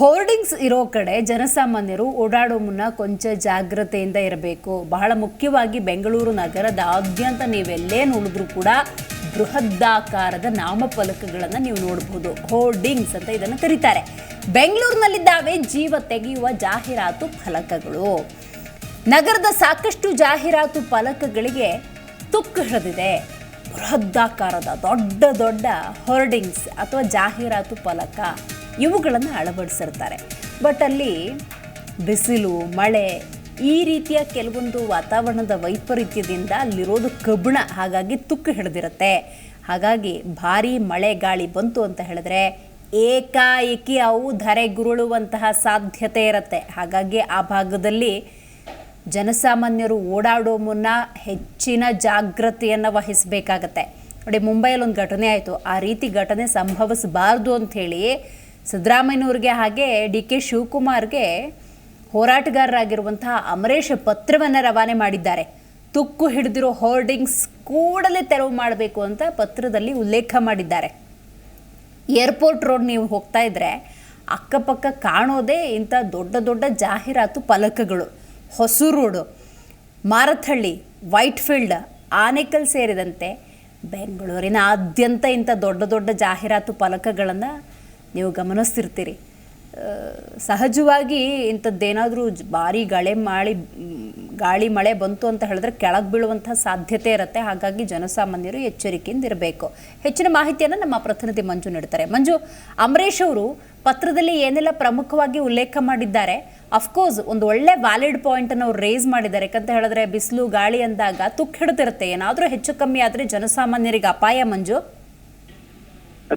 Hoardings ಇರೋ ಕಡೆ ಜನಸಾಮಾನ್ಯರು ಓಡಾಡೋ ಮುನ್ನ ಕೊಂಚ ಜಾಗ್ರತೆಯಿಂದ ಇರಬೇಕು. ಬಹಳ ಮುಖ್ಯವಾಗಿ ಬೆಂಗಳೂರು ನಗರದಾದ್ಯಂತ ನೀವೆಲ್ಲೇ ನೋಡಿದ್ರೂ ಕೂಡ ಬೃಹದಾಕಾರದ ನಾಮಫಲಕಗಳನ್ನು ನೀವು ನೋಡಬಹುದು ಹೋರ್ಡಿಂಗ್ಸ್ ಅಂತ ಇದನ್ನು ಕರೀತಾರೆ. ಬೆಂಗಳೂರಿನಲ್ಲಿದ್ದಾವೆ ಜೀವ ತೆಗೆಯುವ ಜಾಹೀರಾತು ಫಲಕಗಳು. ನಗರದ ಸಾಕಷ್ಟು ಜಾಹೀರಾತು ಫಲಕಗಳಿಗೆ ತುಕ್ಕು ಹಿಡಿದಿದೆ. ಬೃಹದಾಕಾರದ ದೊಡ್ಡ ದೊಡ್ಡ ಹೋರ್ಡಿಂಗ್ಸ್ ಅಥವಾ ಜಾಹೀರಾತು ಫಲಕ. ಇವುಗಳನ್ನು ಅಳವಡಿಸಿರ್ತಾರೆ. ಬಟ್ ಅಲ್ಲಿ ಬಿಸಿಲು, ಮಳೆ ಈ ರೀತಿಯ ಕೆಲವೊಂದು ವಾತಾವರಣದ ವೈಪರೀತ್ಯದಿಂದ ಅಲ್ಲಿರೋದು ಕಬ್ಬಣ, ಹಾಗಾಗಿ ತುಕ್ಕು ಹಿಡಿದಿರುತ್ತೆ. ಹಾಗಾಗಿ ಭಾರಿ ಮಳೆ ಗಾಳಿ ಬಂತು ಅಂತ ಹೇಳಿದ್ರೆ ಏಕಾಏಕಿ ಅವು ಧರೆಗುರುಳುವಂತಹ ಸಾಧ್ಯತೆ ಇರುತ್ತೆ. ಹಾಗಾಗಿ ಆ ಭಾಗದಲ್ಲಿ ಜನಸಾಮಾನ್ಯರು ಓಡಾಡೋ ಮುನ್ನ ಹೆಚ್ಚಿನ ಜಾಗೃತಿಯನ್ನು ವಹಿಸಬೇಕಾಗತ್ತೆ. ನೋಡಿ, ಮುಂಬೈಯಲ್ಲಿ ಒಂದು ಘಟನೆ ಆಯಿತು. ಆ ರೀತಿ ಘಟನೆ ಸಂಭವಿಸಬಾರ್ದು ಅಂಥೇಳಿ ಸಿದ್ದರಾಮಯ್ಯನವ್ರಿಗೆ ಹಾಗೆ ಡಿ ಕೆ ಶಿವಕುಮಾರ್ಗೆ ಹೋರಾಟಗಾರರಾಗಿರುವಂತಹ ಅಮರೇಶ್ ಪತ್ರವನ್ನು ರವಾನೆ ಮಾಡಿದ್ದಾರೆ. ತುಕ್ಕು ಹಿಡಿದಿರೋ ಹೋರ್ಡಿಂಗ್ಸ್ ಕೂಡಲೇ ತೆರವು ಮಾಡಬೇಕು ಅಂತ ಪತ್ರದಲ್ಲಿ ಉಲ್ಲೇಖ ಮಾಡಿದ್ದಾರೆ. ಏರ್ಪೋರ್ಟ್ ರೋಡ್ ನೀವು ಹೋಗ್ತಾ ಇದ್ರೆ ಅಕ್ಕಪಕ್ಕ ಕಾಣೋದೇ ಇಂಥ ದೊಡ್ಡ ದೊಡ್ಡ ಜಾಹೀರಾತು ಫಲಕಗಳು ಹೊಸೂರು ರೋಡು ಮಾರಥಳ್ಳಿ ವೈಟ್ಫೀಲ್ಡ್, ಆನೇಕಲ್ ಸೇರಿದಂತೆ ಬೆಂಗಳೂರಿನ ಆದ್ಯಂತ ಇಂಥ ದೊಡ್ಡ ದೊಡ್ಡ ಜಾಹೀರಾತು ಫಲಕಗಳನ್ನು ನೀವು ಗಮನಿಸ್ತಿರ್ತೀರಿ. ಸಹಜವಾಗಿ ಇಂಥದ್ದೇನಾದರೂ ಭಾರಿ ಗಳೆ ಮಾಳಿ, ಗಾಳಿ ಮಳೆ ಬಂತು ಅಂತ ಹೇಳಿದ್ರೆ ಕೆಳಗೆ ಬೀಳುವಂತಹ ಸಾಧ್ಯತೆ ಇರುತ್ತೆ. ಹಾಗಾಗಿ ಜನಸಾಮಾನ್ಯರು ಎಚ್ಚರಿಕೆಯಿಂದ ಇರಬೇಕು ಹೆಚ್ಚಿನ ಮಾಹಿತಿಯನ್ನು ನಮ್ಮ ಪ್ರತಿನಿಧಿ ಮಂಜು ನೀಡ್ತಾರೆ. ಮಂಜು, ಅಮರೇಶ್ ಅವರು ಪತ್ರದಲ್ಲಿ ಏನೆಲ್ಲ ಪ್ರಮುಖವಾಗಿ ಉಲ್ಲೇಖ ಮಾಡಿದ್ದಾರೆ? ಅಫ್ಕೋರ್ಸ್ ಒಂದು ಒಳ್ಳೆ ವ್ಯಾಲಿಡ್ ಪಾಯಿಂಟನ್ನು ಅವ್ರು ರೇಸ್ ಮಾಡಿದ್ದಾರೆ. ಯಾಕಂತ ಹೇಳಿದ್ರೆ, ಬಿಸಿಲು, ಗಾಳಿ ಅಂದಾಗ ತುಕ್ಕು ಹಿಡಿದಿರುತ್ತೆ. ಏನಾದರೂ ಹೆಚ್ಚು ಕಮ್ಮಿ ಆದರೆ ಜನಸಾಮಾನ್ಯರಿಗೆ ಅಪಾಯ ಮಂಜು.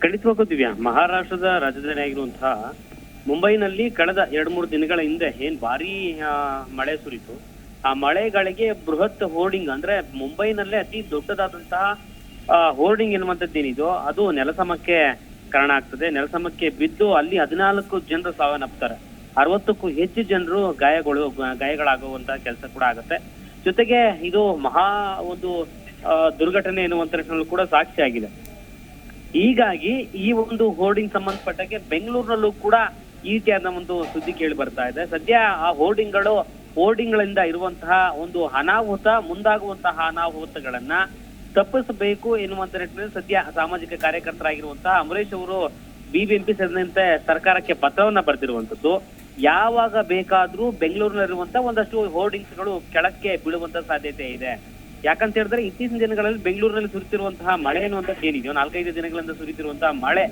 ಖಂಡಿತವಾಗೂ ದಿವ್ಯಾ, ಮಹಾರಾಷ್ಟ್ರದ ರಾಜಧಾನಿ ಆಗಿರುವಂತಹ ಮುಂಬೈನಲ್ಲಿ ಕಳೆದ ಎರಡ್ ಮೂರು ದಿನಗಳ ಹಿಂದೆ ಏನ್ ಭಾರಿ ಮಳೆ ಸುರಿತು. ಆ ಮಳೆಗಳಿಗೆ ಬೃಹತ್ ಹೋರ್ಡಿಂಗ್ ಅಂದ್ರೆ ಮುಂಬೈನಲ್ಲೇ ಅತಿ ದೊಡ್ಡದಾದಂತಹ ಹೋರ್ಡಿಂಗ್ ಎನ್ನುವಂಥದ್ದು ಏನಿದೋ ಅದು ನೆಲಸಮಕ್ಕೆ ಕಾರಣ ಆಗ್ತದೆ. ನೆಲಸಮಕ್ಕೆ ಬಿದ್ದು ಅಲ್ಲಿ ಹದಿನಾಲ್ಕು ಜನರು ಸಾವನ್ನಪ್ತಾರೆ ಅರವತ್ತಕ್ಕೂ ಹೆಚ್ಚು ಜನರು ಗಾಯಗಳು, ಗಾಯಗಳಾಗುವಂತಹ ಕೆಲಸ ಕೂಡ ಆಗುತ್ತೆ. ಜೊತೆಗೆ ಇದು ಮಹಾ ಒಂದು ದುರ್ಘಟನೆ ಎನ್ನುವಂತ ಕೂಡ ಕೂಡ ಸಾಕ್ಷಿಯಾಗಿದೆ. ಹೀಗಾಗಿ ಈ ಒಂದು ಹೋರ್ಡಿಂಗ್ ಸಂಬಂಧಪಟ್ಟಂಗೆ ಬೆಂಗಳೂರಿನಲ್ಲೂ ಕೂಡ ಈ ರೀತಿಯಾದ ಒಂದು ಸುದ್ದಿ ಕೇಳಿ ಬರ್ತಾ ಇದೆ. ಸದ್ಯ ಆ ಹೋರ್ಡಿಂಗ್ಗಳು ಹೋರ್ಡಿಂಗ್ಗಳಿಂದ ಇರುವಂತಹ ಒಂದು ಅನಾಹುತ, ಮುಂದಾಗುವಂತಹ ಅನಾಹುತಗಳನ್ನ ತಪ್ಪಿಸಬೇಕು ಎನ್ನುವಂತ ನಿಟ್ಟಿನಲ್ಲಿ ಸದ್ಯ ಸಾಮಾಜಿಕ ಕಾರ್ಯಕರ್ತರಾಗಿರುವಂತಹ ಅಮರೇಶ್ ಅವರು ಬಿಬಿಎಂಪಿ ಸೇರಿದಂತೆ ಸರ್ಕಾರಕ್ಕೆ ಪತ್ರವನ್ನ ಬರೆದಿರುವಂತದ್ದು ಯಾವಾಗ ಬೇಕಾದ್ರೂ ಬೆಂಗಳೂರಿನಲ್ಲಿರುವಂತಹ ಒಂದಷ್ಟು ಹೋರ್ಡಿಂಗ್ಸ್ಗಳು ಕೆಳಕ್ಕೆ ಬೀಳುವಂತ ಸಾಧ್ಯತೆ ಇದೆ. ಯಾಕಂತ ಹೇಳಿದ್ರೆ ಇತ್ತೀಚಿನ ದಿನಗಳಲ್ಲಿ ಬೆಂಗಳೂರಿನಲ್ಲಿ ಸುರಿತಿರುವಂತಹ ಮಳೆ ಅನ್ನುವಂಥದ್ದು ಏನಿದೆಯೋ, ನಾಲ್ಕೈದು ದಿನಗಳಿಂದ ಸುರಿತಿರುವಂತಹ ಮಳೆ,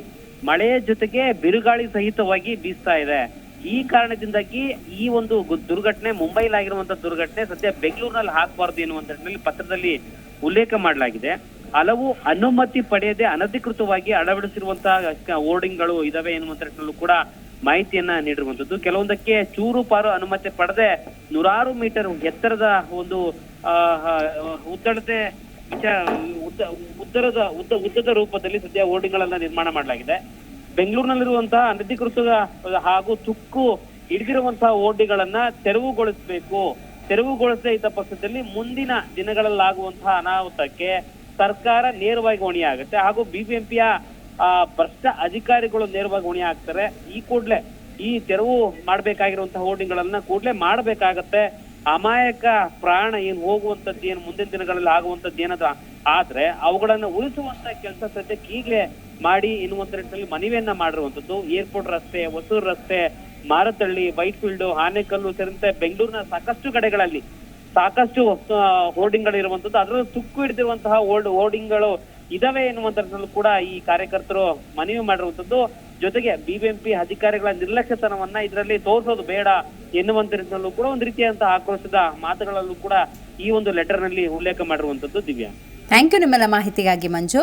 ಮಳೆಯ ಜೊತೆಗೆ ಬಿರುಗಾಳಿ ಸಹಿತವಾಗಿ ಬೀಸ್ತಾ ಇದೆ. ಈ ಕಾರಣದಿಂದಾಗಿ ಈ ಒಂದು ದುರ್ಘಟನೆ, ಮುಂಬೈಲಿ ಆಗಿರುವಂತಹ ದುರ್ಘಟನೆ ಸದ್ಯ ಬೆಂಗಳೂರಿನಲ್ಲಿ ಹಾಕಬಾರ್ದು ಎನ್ನುವಂತ ನಿಟ್ಟಿನಲ್ಲಿ ಪತ್ರದಲ್ಲಿ ಉಲ್ಲೇಖ ಮಾಡಲಾಗಿದೆ. ಹಲವು ಅನುಮತಿ ಪಡೆಯದೆ ಅನಧಿಕೃತವಾಗಿ ಅಳವಡಿಸಿರುವಂತಹ ಹೋರ್ಡಿಂಗ್ಗಳು ಇದಾವೆ ಎನ್ನುವಂತ ಕೂಡ ಮಾಹಿತಿಯನ್ನ ನೀಡಿರುವಂತದ್ದು ಕೆಲವೊಂದಕ್ಕೆ ಚೂರು ಪಾರು ಅನುಮತಿ ಪಡೆದೆ ನೂರಾರು ಮೀಟರ್ ಎತ್ತರದ ಒಂದು ಉದ್ದಡತೆ ಉದ್ದರದ, ಉದ್ದ, ಉದ್ದದ ರೂಪದಲ್ಲಿ ಸದ್ಯ ಹೋರ್ಡಿಂಗ್ಗಳನ್ನ ನಿರ್ಮಾಣ ಮಾಡಲಾಗಿದೆ. ಬೆಂಗಳೂರಿನಲ್ಲಿರುವಂತಹ ಅನಧಿಕೃತ ಹಾಗೂ ತುಕ್ಕು ಹಿಡಿದಿರುವಂತಹ ಓಡಿಗಳನ್ನ ತೆರವುಗೊಳಿಸಬೇಕು. ತೆರವುಗೊಳಿಸದೇ ಇದ್ದ ಪಕ್ಷದಲ್ಲಿ ಮುಂದಿನ ದಿನಗಳಲ್ಲಾಗುವಂತಹ ಅನಾಹುತಕ್ಕೆ ಸರ್ಕಾರ ನೇರವಾಗಿ ಹೊಣೆಯಾಗುತ್ತೆ. ಹಾಗೂ ಬಿಬಿಎಂಪಿಯ ಭ್ರಷ್ಟ ಅಧಿಕಾರಿಗಳು ನೇರವಾಗಿ ಹೊಣೆ ಆಗ್ತಾರೆ ಈ ಕೂಡ್ಲೆ ಈ ತೆರವು ಮಾಡಬೇಕಾಗಿರುವಂತಹ ಹೋರ್ಡಿಂಗ್ಗಳನ್ನ ಕೂಡ್ಲೆ ಮಾಡ್ಬೇಕಾಗತ್ತೆ. ಅಮಾಯಕ ಪ್ರಾಣ ಏನ್ ಹೋಗುವಂತದ್ದು ಏನು, ಮುಂದಿನ ದಿನಗಳಲ್ಲಿ ಆಗುವಂತದ್ದು ಏನದ? ಆದ್ರೆ ಅವುಗಳನ್ನ ಉಳಿಸುವಂತ ಕೆಲಸ ಸದ್ಯಕ್ಕೆ ಈಗಲೇ ಮಾಡಿ ಎನ್ನುವಂತ ನಿಟ್ಟಿನಲ್ಲಿ ಮನವಿಯನ್ನ ಮಾಡಿರುವಂತದ್ದು ಏರ್ಪೋರ್ಟ್ ರಸ್ತೆ, ಹೊಸೂರು ರಸ್ತೆ ಮಾರತಳ್ಳಿ ವೈಟ್ಫೀಲ್ಡ್, ಆನೆಕಲ್ಲು ಸೇರಿದಂತೆ ಬೆಂಗಳೂರಿನ ಸಾಕಷ್ಟು ಕಡೆಗಳಲ್ಲಿ ಸಾಕಷ್ಟು ಹೋರ್ಡಿಂಗ್ಗಳು ಇರುವಂತದ್ದು ಅದರಲ್ಲೂ ತುಕ್ಕು ಹಿಡಿದಿರುವಂತಹ ಓಲ್ಡ್ ಹೋರ್ಡಿಂಗ್ಗಳು ಇದಾವೆ ಎನ್ನುವಂತದ್ರಲ್ಲೂ ಕೂಡ ಈ ಕಾರ್ಯಕರ್ತರು ಮನವಿ ಮಾಡಿರುವಂತದ್ದು. ಜೊತೆಗೆ ಬಿಬಿಎಂಪಿ ಅಧಿಕಾರಿಗಳ ನಿರ್ಲಕ್ಷ್ಯತನವನ್ನ ಇದರಲ್ಲಿ ತೋರಿಸೋದು ಬೇಡ ಎನ್ನುವಂತ ನಿಟ್ಟಿನಲ್ಲೂ ಕೂಡ ಒಂದು ರೀತಿಯಾದಂತಹ ಆಕ್ರೋಶದ ಮಾತುಗಳಲ್ಲೂ ಕೂಡ ಈ ಒಂದು ಲೆಟರ್ನಲ್ಲಿ ಉಲ್ಲೇಖ ಮಾಡಿರುವಂತದ್ದು ದಿವ್ಯಾ. ಥ್ಯಾಂಕ್ ಯು ನಿಮ್ಮೆಲ್ಲ ಮಾಹಿತಿಗಾಗಿ ಮಂಜು.